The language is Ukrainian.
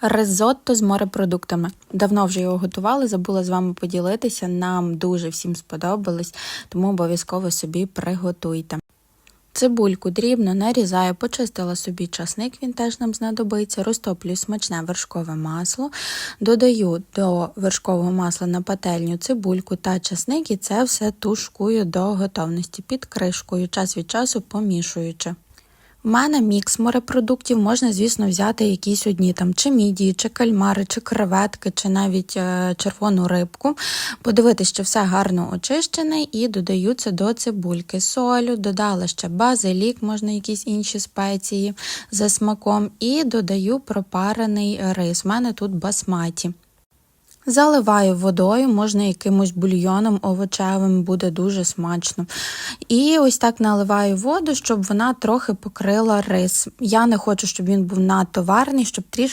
Ризотто з морепродуктами. Давно вже його готували, забула з вами поділитися. Нам дуже всім сподобалось, тому обов'язково собі приготуйте. Цибульку дрібно нарізаю, почистила собі часник, він теж нам знадобиться. Розтоплюю смачне вершкове масло, додаю до вершкового масла на пательню цибульку та часник і це все тушкую до готовності під кришкою, час від часу помішуючи. У мене мікс морепродуктів, можна, звісно, взяти якісь одні там чи мідії, чи кальмари, чи креветки, чи навіть е, червону рибку. Подивитися, що все гарно очищене, і додаю це до цибульки. Солю, додала ще базилік, можна якісь інші спеції за смаком, і додаю пропарений рис. У мене тут басматі. Заливаю водою, можна якимось бульйоном овочевим, буде дуже смачно. І ось так наливаю воду, щоб вона трохи покрила рис. Я не хочу, щоб він був надто варний, щоб трішки